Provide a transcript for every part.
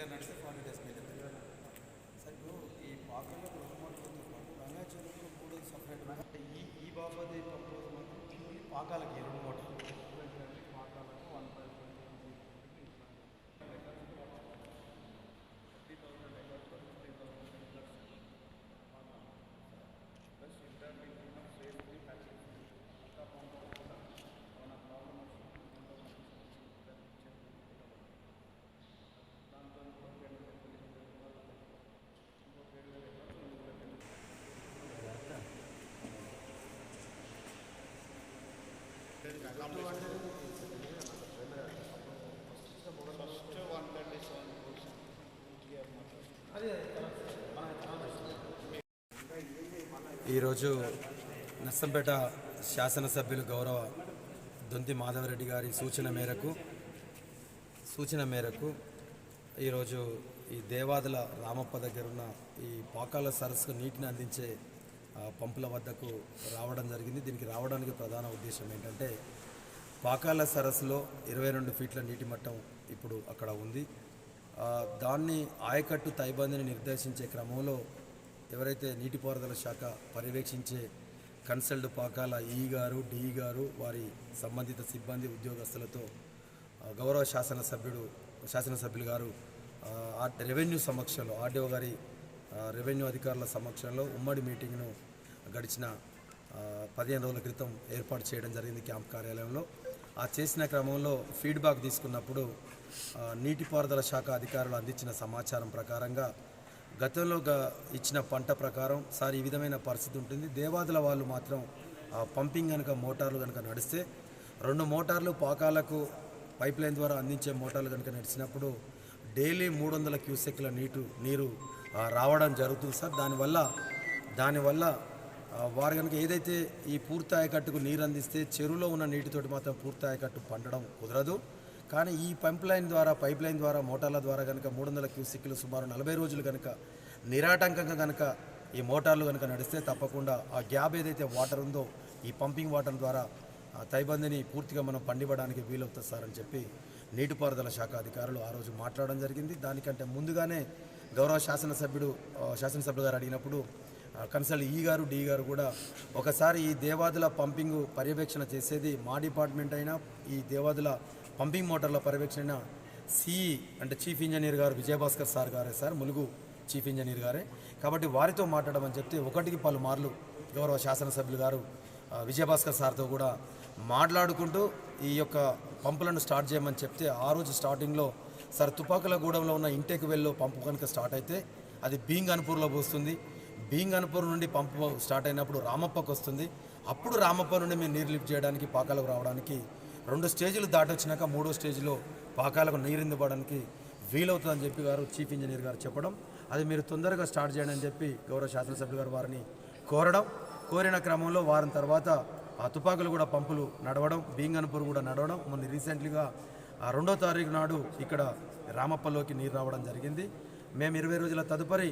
Regular నడిస్తే forty days మీద sir ఇప్పుడు ఈ పాకల్లో రెండు మోటార్లతో పాటు రంగా చెరువులో మూడు సపరేట్ ఉన్నాయి. ఈ ఈ బాబాది పంపు మాత్రం ఓన్లీ పాకాలకి ఈ రెండు మోటార్లు ఈరోజు నర్సంపేట శాసనసభ్యులు గౌరవ దొంతి మాధవరెడ్డి గారి సూచన మేరకు సూచన మేరకు ఈరోజు ఈ దేవాదుల రామప్ప దగ్గర ఉన్న ఈ పాకాల సరస్సుకు నీటిని అందించే పంపుల వద్దకు రావడం జరిగింది. దీనికి రావడానికి ప్రధాన ఉద్దేశం ఏంటంటే పాకాల సరస్సులో ఇరవై రెండు ఫీట్ల నీటి మట్టం ఇప్పుడు అక్కడ ఉంది. దాన్ని ఆయకట్టు తైబందిని నిర్దేశించే క్రమంలో ఎవరైతే నీటిపారుదల శాఖ పర్యవేక్షించే కన్సల్డ్ పాకాల ఈ గారు డి గారు వారి సంబంధిత సిబ్బంది ఉద్యోగస్తులతో గౌరవ శాసనసభ్యుడు శాసనసభ్యులు గారు రెవెన్యూ సమక్షంలో ఆర్డీఓ గారి రెవెన్యూ అధికారుల సమక్షంలో ఉమ్మడి మీటింగ్ను గడిచిన పదిహేను రోజుల క్రితం ఏర్పాటు చేయడం జరిగింది క్యాంప్ కార్యాలయంలో. ఆ చేసిన క్రమంలో ఫీడ్బ్యాక్ తీసుకున్నప్పుడు నీటిపారుదల శాఖ అధికారులు అందించిన సమాచారం ప్రకారంగా గతంలో గ- ఇచ్చిన పంట ప్రకారం సార్ ఈ విధమైన పరిస్థితి ఉంటుంది. దేవాదుల వాళ్ళు మాత్రం పంపింగ్ కనుక మోటార్లు కనుక నడిస్తే రెండు మోటార్లు పాకాలకు పైప్ లైన్ ద్వారా అందించే మోటార్లు కనుక నడిచినప్పుడు డైలీ మూడు వందల క్యూసెక్ల నీటు నీరు రావడం జరుగుతుంది సార్. దానివల్ల దానివల్ల వారు కనుక ఏదైతే ఈ పూర్తి ఆయకట్టుకు నీరు అందిస్తే చెరువులో ఉన్న నీటితోటి మాత్రం పూర్తి ఆయకట్టు పండడం కుదరదు. కానీ ఈ పంప్ లైన్ ద్వారా పైప్ లైన్ ద్వారా మోటార్ల ద్వారా కనుక మూడు వందల క్యూసిక్లు సుమారు నలభై రోజులు కనుక నిరాటంకంగా కనుక ఈ మోటార్లు కనుక నడిస్తే తప్పకుండా ఆ గ్యాప్ ఏదైతే వాటర్ ఉందో ఈ పంపింగ్ వాటర్ ద్వారా ఆ తైబందిని పూర్తిగా మనం పండివ్వడానికి వీలవుతుంది సార్ అని చెప్పి నీటిపారుదల శాఖ అధికారులు ఆ రోజు మాట్లాడడం జరిగింది. దానికంటే ముందుగానే గౌరవ శాసనసభ్యుడు శాసనసభ్యుడు గారు అడిగినప్పుడు కన్సల్ట్ ఈ గారు డి గారు కూడా ఒకసారి ఈ దేవాదుల పంపింగ్ పర్యవేక్షణ చేసేది మా డిపార్ట్మెంట్ అయినా ఈ దేవాదుల పంపింగ్ మోటార్ల పర్యవేక్షణ సిఈ అంటే చీఫ్ ఇంజనీర్ గారు విజయభాస్కర్ సార్ గారే సార్ ములుగు చీఫ్ ఇంజనీర్ గారే. కాబట్టి వారితో మాట్లాడమని చెప్తే ఒకటికి పలుమార్లు గౌరవ శాసనసభ్యులు గారు విజయభాస్కర్ సార్తో కూడా మాట్లాడుకుంటూ ఈ యొక్క పంపులను స్టార్ట్ చేయమని చెప్తే ఆ రోజు స్టార్టింగ్లో సార్ తుపాకుల గూడెంలో ఉన్న ఇంటెక్ వెల్లో పంపు కనుక స్టార్ట్ అయితే అది బీంగ్ అనుపూర్లో పోస్తుంది. బీంగ్ అనుపూర్ నుండి పంపు స్టార్ట్ అయినప్పుడు రామప్పకు వస్తుంది అప్పుడు రామప్ప నుండి మేము నీరు లిఫ్ట్ చేయడానికి పాకాలకు రావడానికి రెండు స్టేజీలు దాటొచ్చినాక మూడో స్టేజ్లో పాకాలకు నీరు వీలవుతుందని చెప్పి గారు చీఫ్ ఇంజనీర్ గారు చెప్పడం. అది మీరు తొందరగా స్టార్ట్ చేయండి అని చెప్పి గౌరవ శాసనసభ్యులు గారు వారిని కోరడం. కోరిన క్రమంలో వారం తర్వాత ఆ తుపాకులు కూడా పంపులు నడవడం బీంగన్పూర్ కూడా నడవడం. మొన్న రీసెంట్లీగా ఆ రెండో తారీఖు నాడు ఇక్కడ రామప్పలోకి నీరు రావడం జరిగింది. మేము ఇరవై రోజుల తదుపరి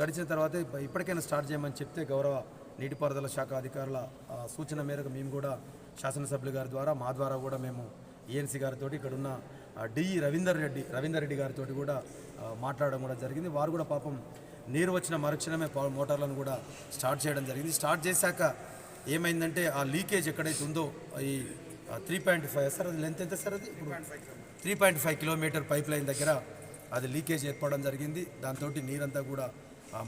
గడిచిన తర్వాత ఇప్పటికైనా స్టార్ట్ చేయమని చెప్తే గౌరవ నీటిపారుదల శాఖ అధికారుల సూచన మేరకు మేము కూడా శాసనసభ్యులు గారి ద్వారా మా ద్వారా కూడా మేము ఈఎన్సీ గారితో ఇక్కడ ఉన్న డిఈ రవీందర్ రెడ్డి రవీందర్ రెడ్డి గారితో కూడా మాట్లాడడం కూడా జరిగింది. వారు కూడా పాపం నీరు వచ్చిన మరుక్షణమే మోటార్లను కూడా స్టార్ట్ చేయడం జరిగింది. స్టార్ట్ చేశాక ఏమైందంటే ఆ లీకేజ్ ఎక్కడైతే ఉందో ఈ త్రీ పాయింట్ ఫైవ్ సార్ అది లెంత్ ఎంత సార్ అది? ఇప్పుడు three point five kilometre pipe line దగ్గర అది లీకేజ్ ఏర్పడడం జరిగింది. దాంతో నీరంతా కూడా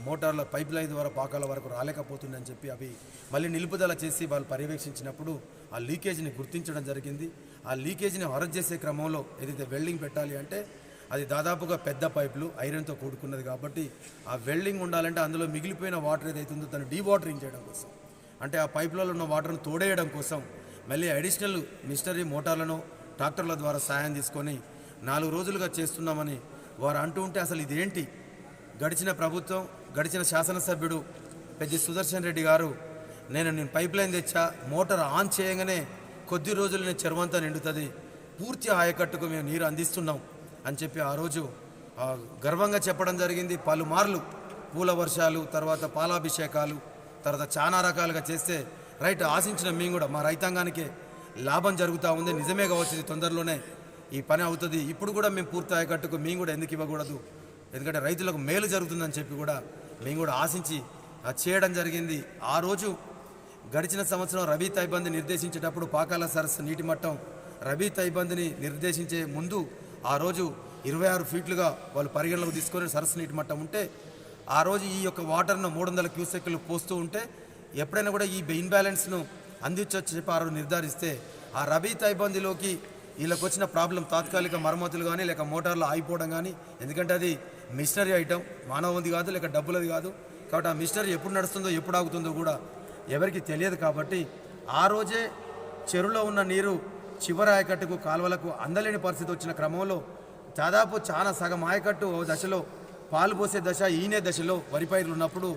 మోటార్ల పైప్ లైన్ ద్వారా పాకాల వరకు రాలేకపోతుందని చెప్పి అవి మళ్ళీ నిలుపుదల చేసి వాళ్ళు పర్యవేక్షించినప్పుడు ఆ లీకేజ్ని గుర్తించడం జరిగింది. ఆ లీకేజ్ని హొరజ్ చేసే క్రమంలో ఏదైతే వెల్డింగ్ పెట్టాలి అంటే అది దాదాపుగా పెద్ద పైపులు ఐరన్తో కూడుకున్నది కాబట్టి ఆ వెల్డింగ్ ఉండాలంటే అందులో మిగిలిపోయిన వాటర్ ఏదైతే ఉందో దాన్ని డీవాటరింగ్ చేయడం కోసం. అంటే ఆ పైపులలో ఉన్న వాటర్ను తోడేయడం కోసం మళ్ళీ అడిషనల్ మిషనరీ మోటార్లను ట్రాక్టర్ల ద్వారా సాయం తీసుకొని నాలుగు రోజులుగా చేస్తున్నామని వారు అంటూ ఉంటే అసలు ఇదేంటి? గడిచిన ప్రభుత్వం గడిచిన శాసనసభ్యుడు పెద్ద సుదర్శన్ రెడ్డి గారు నేను నేను పైప్ లైన్ తెచ్చా మోటార్ ఆన్ చేయగానే కొద్ది రోజులు చెరువంతా నిండుతుంది పూర్తి ఆయకట్టుకు మేము నీరు అందిస్తున్నాం అని చెప్పి ఆ రోజు ఆ, గర్వంగా చెప్పడం జరిగింది. పలుమార్లు పూల వర్షాలు తర్వాత పాలాభిషేకాలు తర్వాత చాలా రకాలుగా చేస్తే రైట్ ఆశించిన మేము కూడా మా రైతాంగానికి లాభం జరుగుతూ ఉంది. నిజమే కావచ్చు తొందరలోనే ఈ పని అవుతుంది. ఇప్పుడు కూడా మేము పూర్తి ఆయకట్టుకు మేము కూడా ఎందుకు ఇవ్వకూడదు? ఎందుకంటే రైతులకు మేలు జరుగుతుందని చెప్పి కూడా మేము కూడా ఆశించి అది చేయడం జరిగింది. ఆ రోజు గడిచిన సంవత్సరం రబీ తైబంది నిర్దేశించేటప్పుడు పాకాల సరస్సు నీటి మట్టం రబీ తైబందిని నిర్దేశించే ముందు ఆ రోజు ఇరవై ఆరు ఫీట్లుగా వాళ్ళు పరిగణలోకి తీసుకొని సరస్సు నీటి మట్టం ఉంటే ఆ రోజు ఈ యొక్క వాటర్ను మూడు వందల క్యూసెక్లు పోస్తూ ఉంటే ఎప్పుడైనా కూడా ఈ ఇన్బ్యాలెన్స్ను అందించవచ్చు చెప్పి ఆ రోజు నిర్ధారిస్తే ఆ రబీ తైబందిలోకి వీళ్ళకి వచ్చిన ప్రాబ్లం తాత్కాలిక మరమ్మతులు కానీ లేక మోటార్లు ఆగిపోవడం కానీ ఎందుకంటే అది మిషనరీ ఐటమ్ మానవంది కాదు లేక డబ్బులది కాదు. కాబట్టి ఆ మిషనరీ ఎప్పుడు నడుస్తుందో ఎప్పుడు ఆగుతుందో కూడా ఎవరికి తెలియదు కాబట్టి ఆ రోజే చెరువులో ఉన్న నీరు చివరి ఆయకట్టుకు కాలువలకు అందలేని పరిస్థితి వచ్చిన క్రమంలో దాదాపు చాలా సగం ఆయకట్టు ఓ దశలో పాలు పోసే దశ ఈనే దశలో వరి పైరులు ఉన్నప్పుడు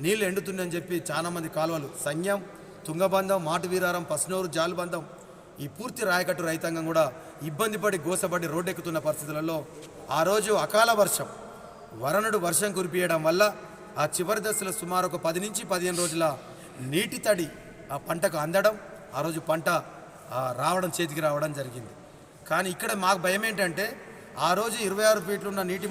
నీళ్ళు ఎండుతుందని చెప్పి చాలామంది కాలువలు సంజ్ఞం తుంగబంధం మాటు వీరారం పస్నూరు జాలుబంధం ఈ పూర్తి రాయకట్టు రైతాంగం కూడా ఇబ్బంది పడి గోసపడి రోడ్డెక్కుతున్న పరిస్థితులలో ఆ రోజు అకాల వర్షం. వరుణుడు వర్షం కురిపియడం వల్ల ఆ చివరి దశలో సుమారు ఒక పది నుంచి పదిహేను రోజుల నీటి తడి ఆ పంటకు అందడం ఆ రోజు పంట రావడం చేతికి రావడం జరిగింది. కానీ ఇక్కడ మాకు భయం ఏంటంటే ఆ రోజు ఇరవై ఆరు ఫీట్లు ఉన్న నీటి